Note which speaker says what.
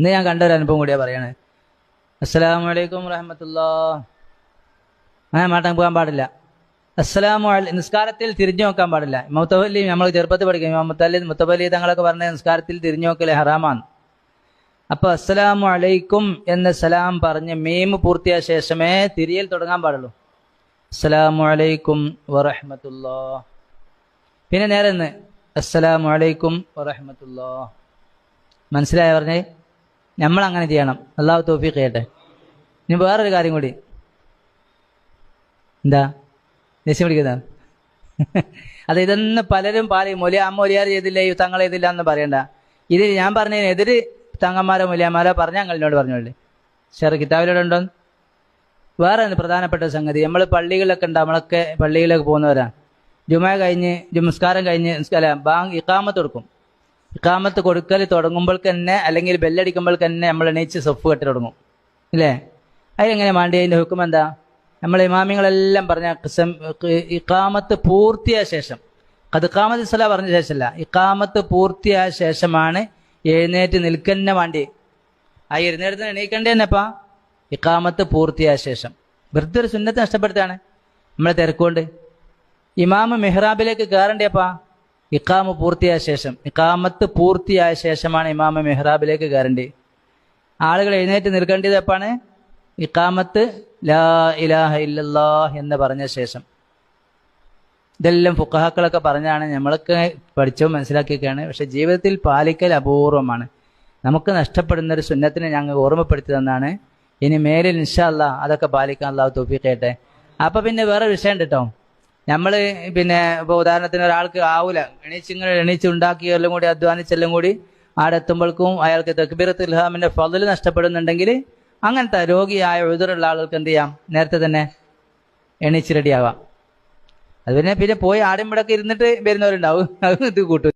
Speaker 1: ഇന്ന് ഞാൻ കണ്ട ഒരു അനുഭവം കൂടിയാ പറയാണ്. അസ്സലാമു അലൈക്കും റഹമത്തല്ലോ അങ്ങനെ മാറ്റാൻ പോകാൻ പാടില്ല. അസ്സലാമു അലൈ നിസ്കാരത്തിൽ തിരിഞ്ഞു നോക്കാൻ പാടില്ല. മുത്തവല്ലി നമ്മൾ ചെറുപ്പത്തിൽ പഠിക്കും. ഇമാം മുത്തല്ലി മുത്തവല്ലി തങ്ങളൊക്കെ പറഞ്ഞ നിസ്കാരത്തിൽ തിരിഞ്ഞു നോക്കലേ ഹറാമാണ്. അപ്പോൾ അസ്സലാമു അലൈക്കും എന്ന സലാം പറഞ്ഞ് മീം പൂർത്തിയായ ശേഷമേ തിരിയൽ തുടങ്ങാൻ പാടുള്ളൂ. അസ്സലാമു അലൈക്കും വറഹമത്തുല്ലാ പിന്നെ നേരെ നിന്ന് അസ്സലാമു അലൈക്കും വറഹമത്തുല്ലാ മനസ്സിലായ പറഞ്ഞേ? നമ്മൾ അങ്ങനെ ചെയ്യണം. അള്ളാഹു തോഫീഖ് ചെയ്യട്ടെ. ഇനി വേറൊരു കാര്യം കൂടി. എന്താ? ദേഷ്യം പിടിക്കുന്ന അത് ഇതെന്ന് പലരും പാലി മൊലിയാമ്മ അമ്മ ഒലിയാർ ചെയ്തില്ല? ഈ തങ്ങൾ ചെയ്തില്ല എന്ന് പറയണ്ട. ഇത് ഞാൻ പറഞ്ഞതിനെതിര് തങ്ങന്മാരോ മൊലിയന്മാരോ പറഞ്ഞ ഞങ്ങൾ പറഞ്ഞോളേ. ഷെയർ കിതാബിലൂടെ ഉണ്ടോ? വേറെ പ്രധാനപ്പെട്ട സംഗതി. നമ്മൾ പള്ളികളിലൊക്കെ ഉണ്ട്. നമ്മളൊക്കെ പള്ളികളിലൊക്കെ പോകുന്നവരാ. ജുമ കഴിഞ്ഞ് ജുമസ്കാരം കഴിഞ്ഞ് അല്ല ബാങ്ക് ഇക്കാമത്ത് കൊടുക്കും. ഇക്കാമത്ത് കൊടുക്കൽ തുടങ്ങുമ്പോൾ തന്നെ അല്ലെങ്കിൽ ബെല്ലടിക്കുമ്പോൾ തന്നെ നമ്മൾ എണീച്ച് സൊഫ് കെട്ടി തുടങ്ങും. ഇല്ലേ? അതിലെങ്ങനെ വേണ്ടി അതിന്റെ ഹുക്കും എന്താ? നമ്മൾ ഇമാമിങ്ങളെല്ലാം പറഞ്ഞ ഇക്കാമത്ത് പൂർത്തിയായ ശേഷം. അത് ഇക്കാമത്ത് സ്വല പറഞ്ഞ ശേഷമല്ല. ഇക്കാമത്ത് പൂർത്തിയായ ശേഷമാണ് എഴുന്നേറ്റ് നിൽക്കന്നെ വേണ്ടി ആ എഴുന്നേറ്റ് എണീക്കണ്ടേ തന്നെപ്പാ ഇക്കാമത്ത് പൂർത്തിയായ ശേഷം. വെറുതെ ഒരു സുന്നത്ത് നഷ്ടപ്പെടുത്താണ്. നമ്മളെ തിരക്കുകൊണ്ട്. ഇമാമ് മെഹ്റാബിലേക്ക് കയറണ്ടേപ്പാ ഇക്കാമ് പൂർത്തിയായ ശേഷം ഇക്കാമത്ത് പൂർത്തിയായ ശേഷമാണ് ഇമാമ മെഹ്റാബിലേക്ക് കയറേണ്ടത് ആളുകൾ എഴുന്നേറ്റ് നിൽക്കേണ്ടത് എപ്പാണ്? ഇക്കാമത്ത് ലാ ഇലാഹ ഇല്ലല്ലാ എന്ന് പറഞ്ഞ ശേഷം. ഇതെല്ലാം ഫുക്കഹാക്കളൊക്കെ പറഞ്ഞാണ് നമ്മളൊക്കെ പഠിച്ചോ മനസ്സിലാക്കിയൊക്കെയാണ്. പക്ഷെ ജീവിതത്തിൽ പാലിക്കൽ അപൂർവമാണ്. നമുക്ക് നഷ്ടപ്പെടുന്ന ഒരു സുന്നത്തിനെ ഞങ്ങൾ ഓർമ്മപ്പെടുത്തി തന്നാണ്. ഇനി മേലിൽ ഇൻഷാല്ല അതൊക്കെ പാലിക്കാൻ അള്ളാഹു തോപ്പിക്കട്ടെ അപ്പൊ പിന്നെ വേറെ വിഷയം ഉണ്ട് കേട്ടോ നമ്മൾ പിന്നെ ഇപ്പോൾ ഉദാഹരണത്തിന് ഒരാൾക്ക് ആവൂല. എണീച്ചിങ്ങനെ എണീച്ച് ഉണ്ടാക്കിയെല്ലാം കൂടി അധ്വാനിച്ചെല്ലാം കൂടി ആടെ എത്തുമ്പോഴേക്കും അയാൾക്ക് തക്ബീറത്ത് ഇൽഹാമിന്റെ ഫതിൽ നഷ്ടപ്പെടുന്നുണ്ടെങ്കിൽ അങ്ങനത്തെ രോഗിയായ എഴുതുള്ള ആളുകൾക്ക് എന്ത് ചെയ്യാം? നേരത്തെ തന്നെ എണീച്ച് റെഡിയാവാം അത് പിന്നെ പിന്നെ പോയി ആടും ഇവിടെ ഇരുന്നിട്ട് വരുന്നവരുണ്ടാവും. അത് ഇത് കൂട്ടും.